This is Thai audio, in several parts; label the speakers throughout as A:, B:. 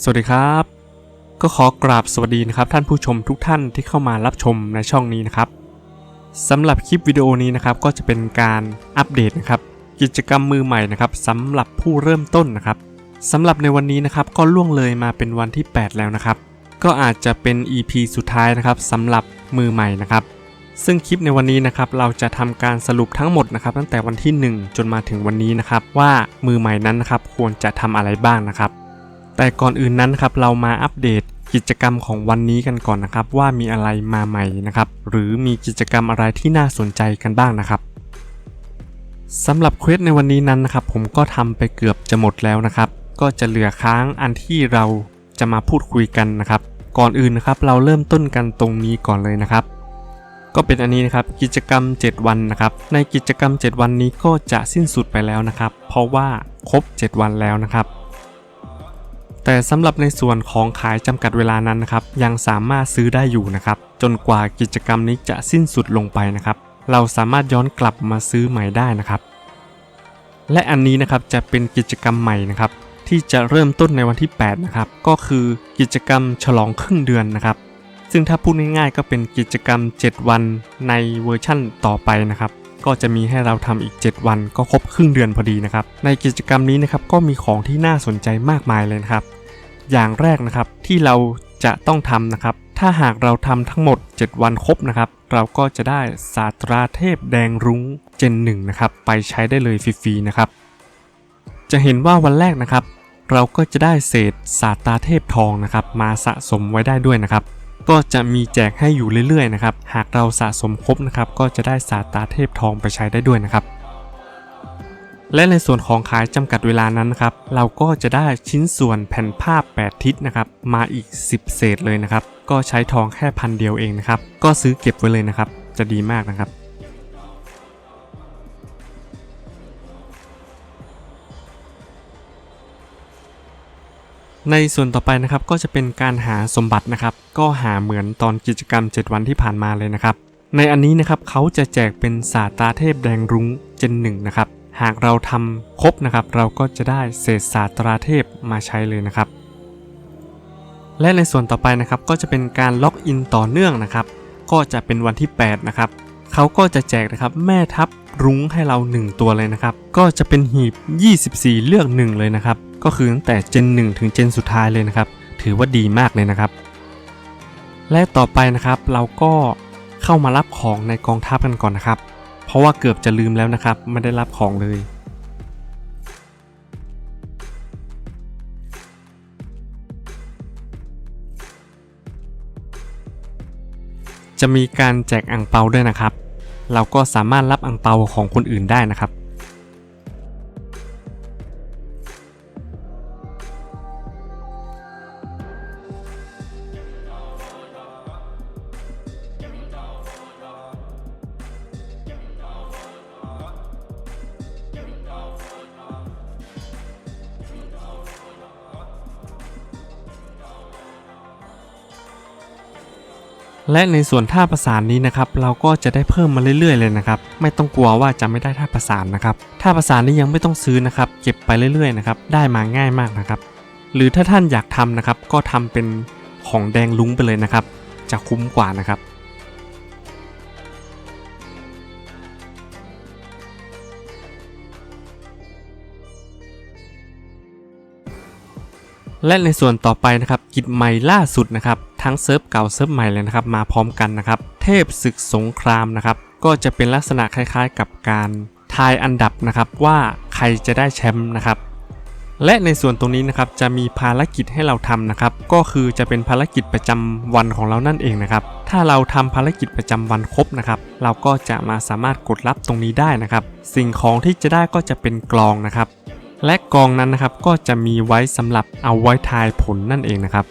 A: สวัสดีครับ ก็ขอกราบสวัสดีนะครับท่านผู้ชมทุกท่านที่เข้ามารับชมในช่องนี้นะครับสำหรับคลิปวิดีโอนี้นะครับก็จะเป็นการอัปเดตนะครับกิจกรรมมือใหม่นะครับสำหรับผู้เริ่มต้นนะครับสำหรับในวันนี้นะครับก็ล่วงเลยมาเป็นวันที่ 8 แล้วนะครับ ก็อาจจะเป็น EP สุดท้ายนะครับสำหรับมือใหม่นะครับ ซึ่งคลิปในวันนี้นะครับเราจะทำการสรุปทั้งหมดนะครับ ตั้งแต่วันที่ 1 จนมาถึงวันนี้นะครับ ว่ามือใหม่นั้นนะครับควรจะทำอะไรบ้างนะครับ แต่ก่อนอื่นนั้นครับเรามาอัปเดตกิจกรรมของวันนี้กันก่อนนะครับว่ามีอะไรมาใหม่นะครับ หรือมีกิจกรรมอะไรที่น่าสนใจกันบ้างนะครับสำหรับเควสในวันนี้นั้นนะครับผมก็ทำไปเกือบจะหมดแล้วนะครับ ก็จะเหลือค้างอันที่เราจะมาพูดคุยกันนะครับ ก่อนอื่นนะครับเราเริ่มต้นกันตรงนี้ก่อนเลยนะครับ ก็เป็นอันนี้นะครับกิจกรรม 7 วันนะครับ ในกิจกรรม 7 วันนี้ก็จะสิ้นสุดไปแล้วนะครับ เพราะว่าครบ 7 วันแล้วนะครับ แต่สำหรับในส่วนของขายจำกัดเวลานั้นนะครับยังสามารถซื้อได้อยู่นะครับจนกว่ากิจกรรมนี้จะสิ้นสุดลงไปนะครับ เราสามารถย้อนกลับมาซื้อใหม่ได้นะครับ และอันนี้นะครับจะเป็นกิจกรรมใหม่นะครับที่จะเริ่มต้นในวันที่ 8 นะครับ ก็คือกิจกรรมฉลองครึ่งเดือนนะครับ ซึ่งถ้าพูดง่ายๆก็เป็นกิจกรรม 7 วันในเวอร์ชั่นต่อไปนะครับ ก็จะมีให้เราทำอีก 7 วันก็ครบครึ่งเดือนพอดีนะครับ ในกิจกรรมนี้นะครับก็มีของที่น่าสนใจมากมายเลยนะครับ อย่างแรกนะครับที่เราจะต้องทำนะครับ ถ้าหากเราทำทั้งหมด 7 วันครบนะครับ เราก็จะได้ศาสตราเทพแดงรุ้งเจนหนึ่งนะครับ ไปใช้ได้เลยฟรีๆนะครับ จะเห็นว่าวันแรกนะครับ เราก็จะได้เศษศาสตราเทพทองนะครับ มาสะสมไว้ได้ด้วยนะครับ ก็จะมีแจกให้อยู่เรื่อยๆนะครับ หากเราสะสมครบนะครับ ก็จะได้สาตาเทพทองไปใช้ได้ด้วยนะครับ และในส่วนของขายจำกัดเวลานั้นนะครับ เราก็จะได้ชิ้นส่วนแผ่นภาพ 8 ทิศนะครับ มาอีก 10 เศษเลยนะครับ ก็ใช้ทองแค่พันเดียวเองนะครับ ก็ซื้อเก็บไว้เลยนะครับ จะดีมากนะครับ ในส่วนต่อไปนะครับก็จะเป็นการหาสมบัตินะครับ ก็หาเหมือนตอนกิจกรรม 7 วันที่ผ่านมาเลยนะครับ ในอันนี้นะครับเขาจะแจกเป็นศาสตราเทพแดงรุ้งเจนหนึ่งนะครับ หากเราทำครบนะครับ เราก็จะได้เศษศาสตราเทพมาใช้เลยนะครับ และในส่วนต่อไปนะครับก็จะเป็นการล็อกอินต่อเนื่องนะครับ ก็จะเป็นวันที่ 8 นะครับเขาก็จะแจกนะครับแม่ทัพรุ้งให้เรา 1 ตัวเลยนะครับ ก็จะเป็นหีบ 24 เลือก 1 เลยนะครับ ก็คือตั้งแต่เจน1 ถึงเจนสุดท้ายเลยนะครับ ถือว่าดีมากเลยนะครับ และต่อไปนะครับเราก็เข้ามารับของในกองทัพกันก่อนนะครับ เพราะว่าเกือบจะลืมแล้วนะครับไม่ได้รับของเลยจะมีการแจกอ่งเปาด้วยนะครับ เราก็สามารถรับอ่งเปาของคนอื่นได้นะครับ และในส่วนท่าประสานนี้นะครับเราก็จะได้เพิ่มมาเรื่อยๆเลยนะครับไม่ต้องกลัวว่าจะไม่ได้ท่าประสานนะครับท่าประสานนี้ยังไม่ต้องซื้อนะครับเก็บไปเรื่อยๆนะครับได้มาง่ายมากนะครับหรือถ้าท่านอยากทำนะครับก็ทำเป็นของแดงลุ้งไปเลยนะครับ จะคุ้มกว่านะครับและในส่วนต่อไปนะครับกิจใหม่ล่าสุดนะครับ ทั้งเซิร์ฟเก่าเซิร์ฟใหม่เลยนะครับมาพร้อมกันนะครับ เทพศึกสงครามนะครับ ก็จะเป็นลักษณะคล้ายๆ กับการทายอันดับนะครับว่าใครจะได้แชมป์นะครับ และในส่วนตรงนี้นะครับจะมีภารกิจให้เราทำนะครับ ก็คือจะเป็นภารกิจประจำวันของเรานั่นเองนะครับ ถ้าเราทำภารกิจประจำวันครบนะครับ เราก็จะมาสามารถกดรับตรงนี้ได้นะครับ สิ่งของที่จะได้ก็จะเป็นกลองนะครับ และกองนั้นนะครับก็จะมีไว้สำหรับเอาไว้ทายผลนั่นเองนะครับ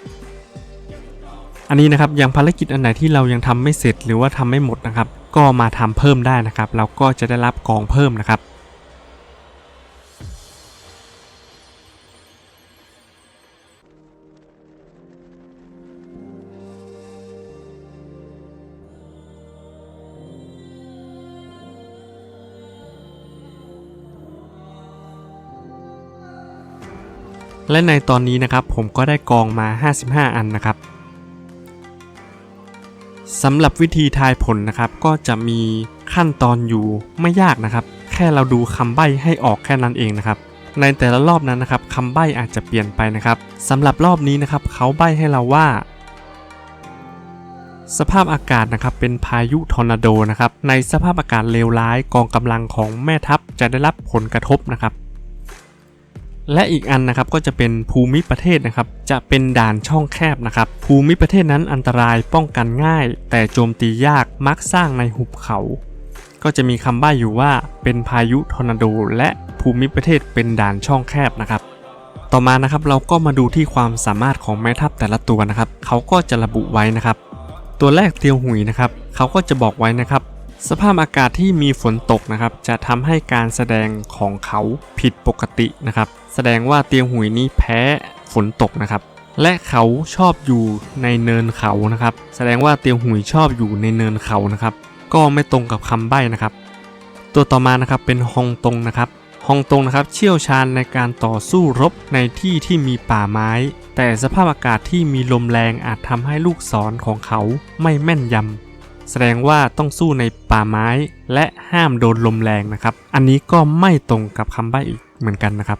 A: อันนี้นะครับยังภารกิจอันไหนที่เรายังทำไม่เสร็จหรือว่าทำไม่หมดนะครับ ก็มาทำเพิ่มได้นะครับ เราก็จะได้รับกองเพิ่มนะครับแและในตอนนี้นะครับผมก็ได้กองมา 55 อันนะครับ สำหรับวิธีทายผลนะครับ ก็จะมีขั้นตอนอยู่ไม่ยากนะครับ แค่เราดูคำใบ้ให้ออกแค่นั้นเองนะครับ ในแต่ละรอบนั้นนะครับคำใบ้อาจจะเปลี่ยนไปนะครับสำหรับรอบนี้นะครับเขาใบ้ให้เราว่า สภาพอากาศนะครับเป็นพายุทอร์นาโดนะครับในสภาพอากาศเลวร้ายกองกำลังของแม่ทัพจะได้รับผลกระทบนะครับ และอีกอันนะครับก็จะเป็นภูมิประเทศนะครับ จะเป็นด่านช่องแคบนะครับ ภูมิประเทศนั้นอันตรายป้องกันง่าย แต่โจมตียากมักสร้างในหุบเขา ก็จะมีคำใบ้อยู่ว่าเป็นพายุทอร์นาโดและภูมิประเทศเป็นด่านช่องแคบนะครับ ต่อมานะครับเราก็มาดูที่ความสามารถของแม่ทัพแต่ละตัวนะครับ เขาก็จะระบุไว้นะครับ ตัวแรกเตียวหุยนะครับ เขาก็จะบอกไว้นะครับสภาพอากาศที่มีฝนตกนะครับ จะทำให้การแสดงของเขาผิดปกตินะครับ แสดงว่าเตียวหุยนี้แพ้ฝนตกนะครับ และเขาชอบอยู่ในเนินเขานะครับ แสดงว่าเตียวหุยชอบอยู่ในเนินเขานะครับ ก็ไม่ตรงกับคำใบ้นะครับ ตัวต่อมานะครับเป็นฮองตงนะครับฮองตงนะครับเชี่ยวชาญในการต่อสู้รบในที่ที่มีป่าไม้ แต่สภาพอากาศที่มีลมแรงอาจทำให้ลูกศรของเขาไม่แม่นยำแสดงว่าต้องสู้ในป่าไม้ และห้ามโดนลมแรงนะครับ อันนี้ก็ไม่ตรงกับคำใบ้อีกเหมือนกันนะครับ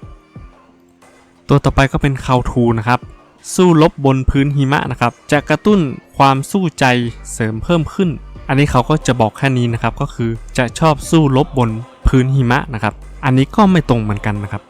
A: ตัวต่อไปก็เป็นคาทูนะครับ สู้รบบนพื้นหิมะนะครับ จะกระตุ้นความสู้ใจเสริมเพิ่มขึ้น อันนี้เขาก็จะบอกแค่นี้นะครับ ก็คือจะชอบสู้รบบนพื้นหิมะนะครับ อันนี้ก็ไม่ตรงเหมือนกันนะครับ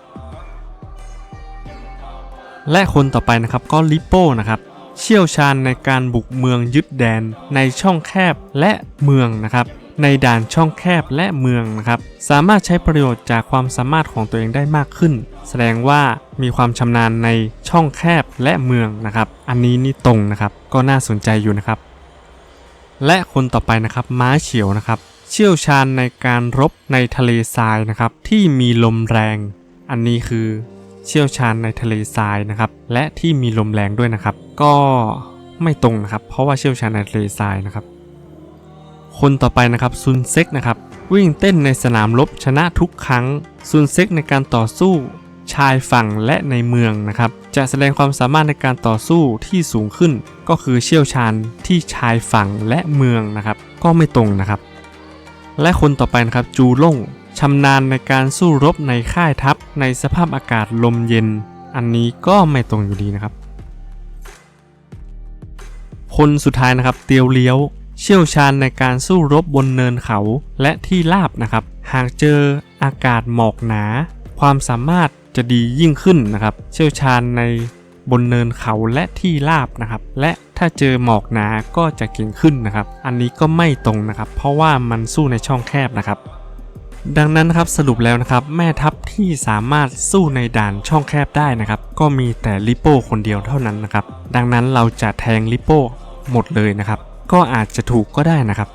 A: และคนต่อไปนะครับก็ลิโป้นะครับเชี่ยวชาญในการบุกเมืองยึดแดนในช่องแคบและเมืองนะครับ ในด่านช่องแคบและเมืองนะครับ สามารถใช้ประโยชน์จากความสามารถของตัวเองได้มากขึ้น แสดงว่ามีความชำนาญในช่องแคบและเมืองนะครับ อันนี้นี่ตรงนะครับ ก็น่าสนใจอยู่นะครับ และคนต่อไปนะครับม้าเฉียวนะครับ เชี่ยวชาญในการรบในทะเลทรายนะครับ ที่มีลมแรง อันนี้คือเชี่ยวชาญในทะเลทรายนะครับ และที่มีลมแรงด้วยนะครับ ก็ไม่ตรงนะครับ เพราะว่าเชี่ยวชาญในทะเลทรายนะครับ คนต่อไปนะครับซุนเซ็กนะครับวิ่งเต้นในสนามรบชนะทุกครั้งซุนเซ็กในการต่อสู้ชายฝั่งและในเมืองนะครับ จะแสดงความสามารถในการต่อสู้ที่สูงขึ้น ก็คือเชี่ยวชาญที่ชายฝั่งและเมืองนะครับ ก็ไม่ตรงนะครับ และคนต่อไปนะครับจูล่งชำนาญในการสู้รบในค่ายทัพในสภาพอากาศลมเย็น อันนี้ก็ไม่ตรงอยู่ดีนะครับ คนสุดท้ายนะครับ เตียวเลี้ยว เชี่ยวชาญในการสู้รบบนเนินเขาและที่ราบนะครับ หากเจออากาศหมอกหนา ความสามารถจะดียิ่งขึ้นนะครับ เชี่ยวชาญในบนเนินเขาและที่ราบนะครับ และถ้าเจอหมอกหนาก็จะเก่งขึ้นนะครับ อันนี้ก็ไม่ตรงนะครับ เพราะว่ามันสู้ในช่องแคบนะครับ ดังนั้นครับสรุปแล้วนะครับ แม่ทัพที่สามารถสู้ในด่านช่องแคบได้นะครับ ก็มีแต่ลิโป้คนเดียวเท่านั้นนะครับ ดังนั้นเราจะแทงลิโป้หมดเลยนะครับ ก็อาจจะถูกก็ได้นะครับ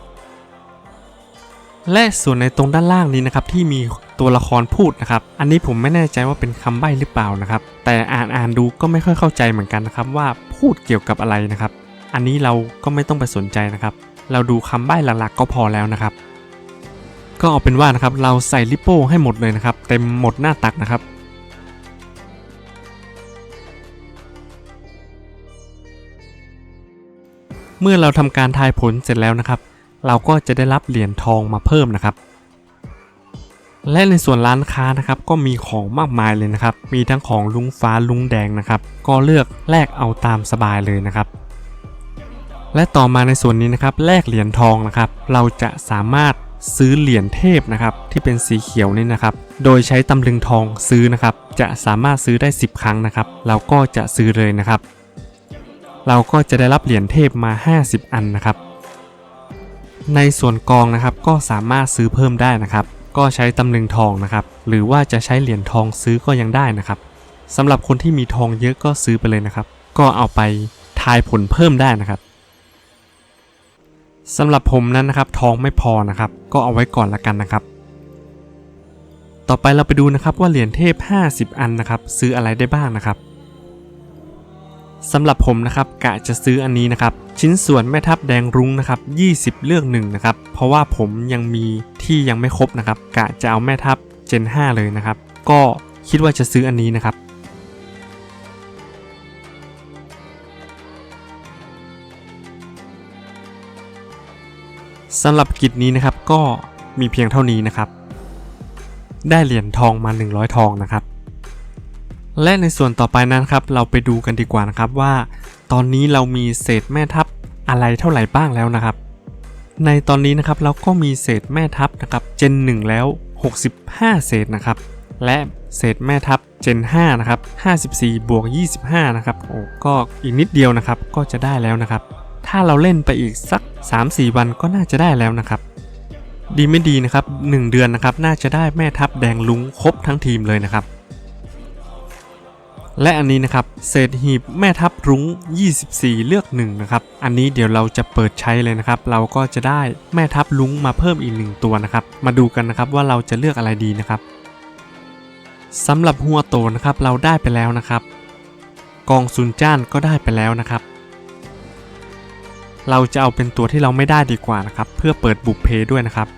A: และส่วนในตรงด้านล่างนี้นะครับที่มีตัวละครพูดนะครับ อันนี้ผมไม่แน่ใจว่าเป็นคำใบ้หรือเปล่านะครับ แต่อ่านอ่านดูก็ไม่ค่อยเข้าใจเหมือนกันนะครับ ว่าพูดเกี่ยวกับอะไรนะครับ อันนี้เราก็ไม่ต้องไปสนใจนะครับ เราดูคำใบ้หลักๆ ก็พอแล้วนะครับ ก็เอาเป็นว่านะครับเราใส่ลิปโป้ให้หมดเลยนะครับ เต็มหมดหน้าตักนะครับ เมื่อเราทำการทายผลเสร็จแล้วนะครับ เราก็จะได้รับเหรียญทองมาเพิ่มนะครับ และในส่วนร้านค้านะครับก็มีของมากมายเลยนะครับ มีทั้งของลุงฟ้าลุงแดงนะครับ ก็เลือกแลกเอาตามสบายเลยนะครับ และต่อมาในส่วนนี้นะครับแลกเหรียญทองนะครับ เราจะสามารถซื้อเหรียญเทพนะครับที่เป็นสีเขียวนี่นะครับ โดยใช้ตำลึงทองซื้อนะครับ จะสามารถซื้อได้ 10 ครั้งนะครับ เราก็จะซื้อเลยนะครับ เราก็จะได้รับเหรียญเทพมา 50 อันนะครับ ในส่วนกองนะครับก็สามารถซื้อเพิ่มได้นะครับ ก็ใช้ตำลึงทองนะครับ หรือว่าจะใช้เหรียญทองซื้อก็ยังได้นะครับสำหรับคนที่มีทองเยอะก็ซื้อไปเลยนะครับ ก็เอาไปทายผลเพิ่มได้นะครับสำหรับผมนั้นนะครับทองไม่พอนะครับ ก็เอาไว้ก่อนละกันนะครับ ต่อไปเราไปดูนะครับว่าเหรียญเทพ 50 อันนะครับ ซื้ออะไรได้บ้างนะครับ สำหรับผมนะครับกะจะซื้ออันนี้นะครับ ชิ้นส่วนแม่ทับแดงรุ้งนะครับ20 เลือกหนึ่งนะครับ เพราะว่าผมยังมีที่ยังไม่ครบนะครับ กะจะเอาแม่ทับเจน 5 เลยนะครับ ก็คิดว่าจะซื้ออันนี้นะครับสำหรับกิจนี้นะครับก็มีเพียงเท่านี้นะครับ ได้เหรียญทองมา 100 ทองนะครับ และในส่วนต่อไปนั้นครับ เราไปดูกันดีกว่านะครับว่า ตอนนี้เรามีเศษแม่ทัพอะไรเท่าไหร่บ้างแล้วนะครับ ในตอนนี้นะครับเราก็มีเศษแม่ทัพนะครับเจน 1 แล้ว 65 เศษนะครับ และเศษแม่ทัพเจน 5 นะครับ 54 บวก 25 นะครับโอ้ก็อีกนิดเดียวนะครับก็จะได้แล้วนะครับ ถ้าเราเล่นไปอีกสัก 3-4 วันก็น่าจะได้แล้วนะครับ ดีไม่ดีนะครับ 1 เดือนนะครับน่าจะได้แม่ทัพแดงลุงครบทั้งทีมเลยนะครับ และอันนี้นะครับเศษหีบแม่ทัพรุ้ง 24 เลือก1นะครับอันนี้เดี๋ยวเราจะเปิดใช้เลยนะครับเราก็จะได้แม่ทัพลุงมาเพิ่มอีกหนึ่งตัวนะครับมาดูกันนะครับว่าเราจะเลือกอะไรดีนะครับสำหรับหัวโตนะครับเราได้ไปแล้วนะครับ กองซุนจ้านก็ได้ไปแล้วนะครับ เราจะเอาเป็นตัวที่เราไม่ได้ดีกว่านะครับ เพื่อเปิดบุพเพด้วยนะครับ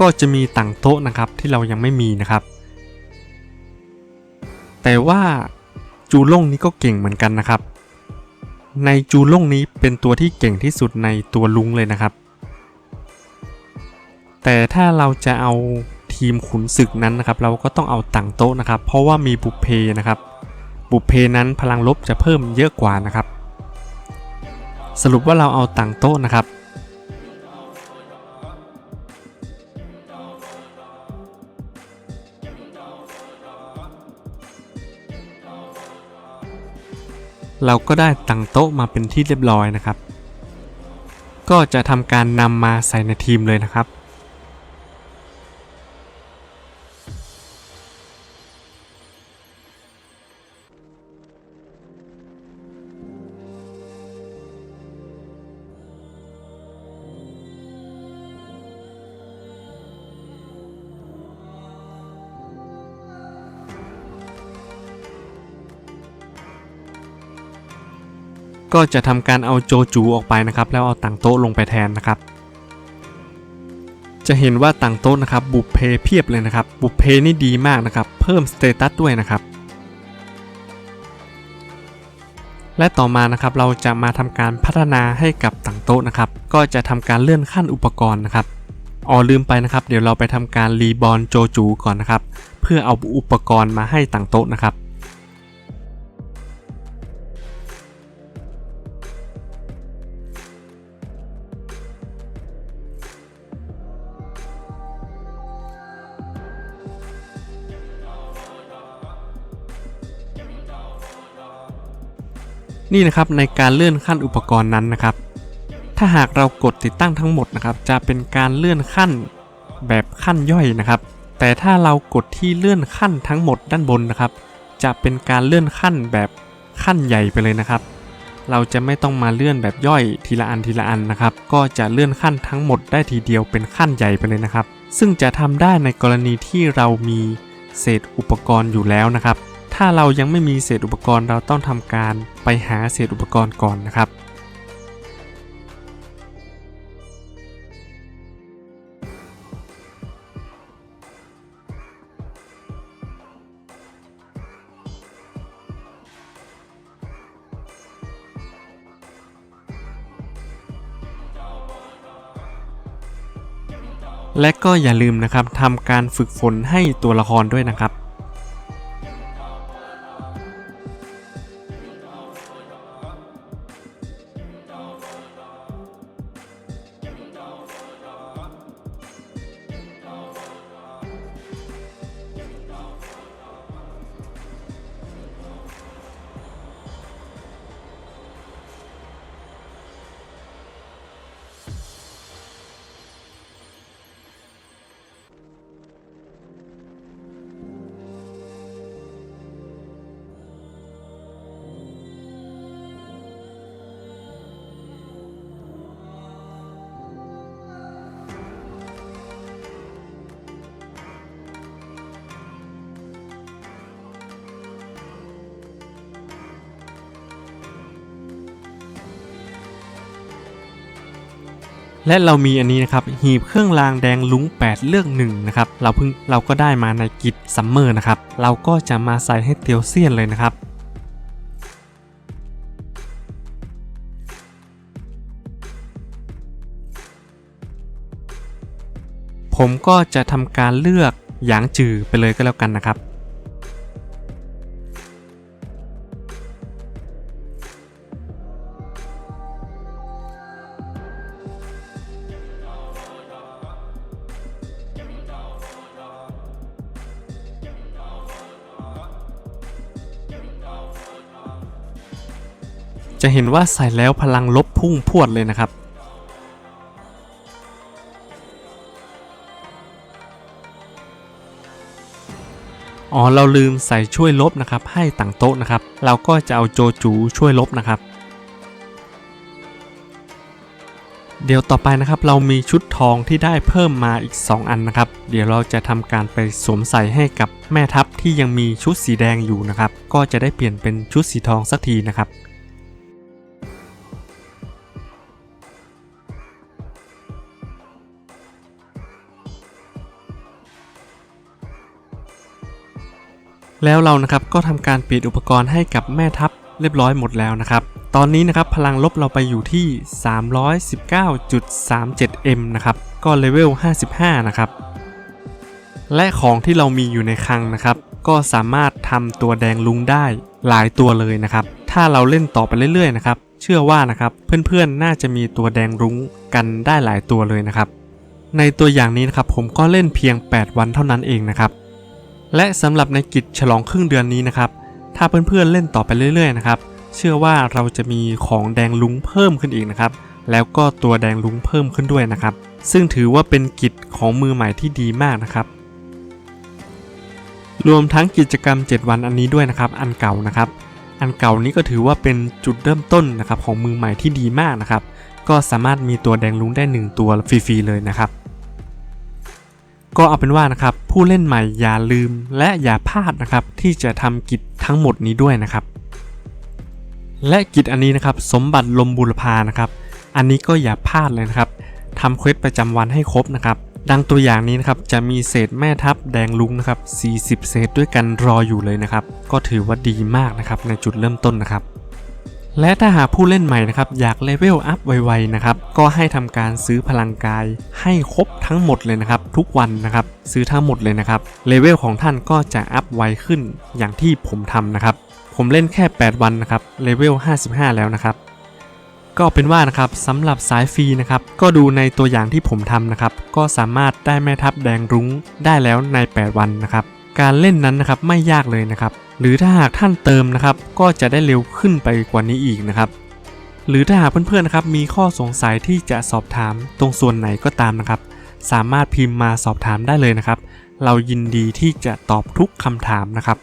A: ก็จะมีต่างโต๊ะนะครับที่เรายังไม่มีนะครับ แต่ว่าจูล่งนี้ก็เก่งเหมือนกันนะครับ ในจูล่งนี้เป็นตัวที่เก่งที่สุดในตัวลุงเลยนะครับ แต่ถ้าเราจะเอาทีมขุนศึกนั้นนะครับ เราก็ต้องเอาต่างโต๊ะนะครับ เพราะว่ามีบุพเพนะครับ บุพเพนั้นพลังลบจะเพิ่มเยอะกว่านะครับ สรุปว่าเราเอาต่างโต๊ะนะครับ เราก็ได้ตั้งโต๊ะมาเป็นที่เรียบร้อยนะครับ ก็จะทำการนำมาใส่ในทีมเลยนะครับ ก็จะทำการเอาโจจูออกไปนะครับ แล้วเอาต่างโต๊ะลงไปแทนนะครับ จะเห็นว่าต่างโต๊ะนะครับ บุพเพเพียบเลยนะครับ บุพเพนี่ดีมากนะครับ เพิ่มสเตตัสด้วยนะครับ และต่อมานะครับเราจะมาทำการพัฒนาให้กับต่างโต๊ะนะครับ ก็จะทำการเลื่อนขั้นอุปกรณ์นะครับอ๋อลืมไปนะครับ เดี๋ยวเราไปทำการรีบอลโจจูก่อนนะครับ เพื่อเอาอุปกรณ์มาให้ต่างโต๊ะนะครับ นี่นะครับในการเลื่อนขั้นอุปกรณ์นั้นนะครับ ถ้าหากเรากดติดตั้งทั้งหมดนะครับ จะเป็นการเลื่อนขั้นแบบขั้นย่อยนะครับ แต่ถ้าเรากดที่เลื่อนขั้นทั้งหมดด้านบนนะครับ จะเป็นการเลื่อนขั้นแบบขั้นใหญ่ไปเลยนะครับ เราจะไม่ต้องมาเลื่อนแบบย่อยทีละอันทีละอันนะครับ ก็จะเลื่อนขั้นทั้งหมดได้ทีเดียวเป็นขั้นใหญ่ไปเลยนะครับ ซึ่งจะทำได้ในกรณีที่เรามีเศษอุปกรณ์อยู่แล้วนะครับ ถ้าเรายังไม่มีเศษอุปกรณ์เราต้องทำการไปหาเศษอุปกรณ์ก่อนนะครับ และก็อย่าลืมนะครับทำการฝึกฝนให้ตัวละครด้วยนะครับ และเรามีอันนี้นะครับหีบเครื่องรางแดงลุง8 เลือก1นะครับเราเพิ่งเราก็ได้มาในกิจซัมเมอร์นะครับเราก็จะมาใส่ให้เตียวเซียนเลยนะครับผมก็จะทำการเลือกหยางจือไปเลยก็แล้วกันนะครับ จะเห็นว่าใส่แล้วพลังลบพุ่งพวดเลยนะครับ อ๋อเราลืมใส่ช่วยลบนะครับ ให้ต่างโต๊ะนะครับ เราก็จะเอาโจจูช่วยลบนะครับ เดี๋ยวต่อไปนะครับเรามีชุดทองที่ได้เพิ่มมาอีก 2 อันนะครับ เดี๋ยวเราจะทำการไปสวมใส่ให้กับแม่ทัพที่ยังมีชุดสีแดงอยู่นะครับ ก็จะได้เปลี่ยนเป็นชุดสีทองสักทีนะครับ แล้วเรานะครับก็ทำการเปลี่ยนอุปกรณ์ให้กับแม่ทัพเรียบร้อยหมดแล้วนะครับ ตอนนี้นะครับพลังลบเราไปอยู่ที่ 319.37m นะครับ ก็เลเวล 55 นะครับ และของที่เรามีอยู่ในคลังนะครับ ก็สามารถทำตัวแดงลุงได้หลายตัวเลยนะครับ ถ้าเราเล่นต่อไปเรื่อยๆนะครับ เชื่อว่านะครับเพื่อนๆ น่าจะมีตัวแดงรุ้งกันได้หลายตัวเลยนะครับ ในตัวอย่างนี้นะครับผมก็เล่นเพียง 8 วันเท่านั้นเองนะครับ และสำหรับในกิจฉลองครึ่งเดือนนี้นะครับ ถ้าเพื่อนๆเล่นต่อไปเรื่อยๆนะครับ เชื่อว่าเราจะมีของแดงลุงเพิ่มขึ้นอีกนะครับ แล้วก็ตัวแดงลุงเพิ่มขึ้นด้วยนะครับ ซึ่งถือว่าเป็นกิจของมือใหม่ที่ดีมากนะครับ รวมทั้งกิจกรรม 7 วันอันนี้ด้วยนะครับ อันเก่านะครับ อันเก่านี้ก็ถือว่าเป็นจุดเริ่มต้นนะครับของมือใหม่ที่ดีมากนะครับ ก็สามารถมีตัวแดงลุงได้ 1 ตัวฟรีๆเลยนะครับ ก็เอาเป็นว่านะครับผู้เล่นใหม่อย่าลืมและอย่าพลาดนะครับที่จะทำกิจทั้งหมดนี้ด้วยนะครับ และกิจอันนี้นะครับสมบัติลมบุรพานะครับอันนี้ก็อย่าพลาดเลยนะครับทำเควสประจำวันให้ครบนะครับดังตัวอย่างนี้นะครับจะมีเศษแม่ทัพแดงลุงนะครับ40 เศษด้วยกันรออยู่เลยนะครับ ก็ถือว่าดีมากนะครับในจุดเริ่มต้นนะครับ และถ้าหากผู้เล่นใหม่นะครับอยากเลเวลอัพไวๆนะครับก็ให้ทำการซื้อพลังกายให้ครบทั้งหมดเลยนะครับทุกวันนะครับซื้อทั้งหมดเลยนะครับเลเวลของท่านก็จะอัพไวขึ้นอย่างที่ผมทำนะครับผมเล่นแค่ 8 วันนะครับเลเวล 55 แล้วนะครับก็เอาเป็นว่านะครับสำหรับสายฟรีนะครับก็ดูในตัวอย่างที่ผมทำนะครับก็สามารถได้แม่ทัพแดงรุ้งได้แล้วใน 8 วันนะครับ การเล่นนั้นนะครับไม่ยากเลยนะครับ หรือถ้าหากท่านเติมนะครับ ก็จะได้เร็วขึ้นไปกว่านี้อีกนะครับ หรือถ้าหากเพื่อนๆนะครับมีข้อสงสัยที่จะสอบถามตรงส่วนไหนก็ตามนะครับ สามารถพิมพ์มาสอบถามได้เลยนะครับ เรายินดีที่จะตอบทุกคำถามนะครับ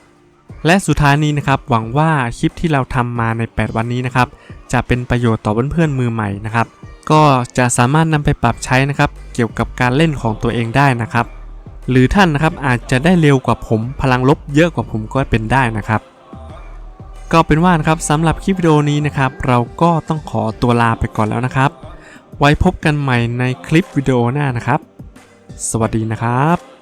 A: และสุดท้ายนี้นะครับหวังว่าคลิปที่เราทำมาใน 8 วันนี้นะครับ จะเป็นประโยชน์ต่อเพื่อนๆมือใหม่นะครับ ก็จะสามารถนำไปปรับใช้นะครับ เกี่ยวกับการเล่นของตัวเองได้นะครับ หรือท่านนะครับอาจจะได้เร็วกว่าผมพลังลบเยอะกว่าผมก็เป็นได้นะครับ ก็เป็นว่านะครับสำหรับคลิปวิดีโอนี้นะครับ เราก็ต้องขอตัวลาไปก่อนแล้วนะครับ ไว้พบกันใหม่ในคลิปวิดีโอหน้านะครับ สวัสดีนะครับ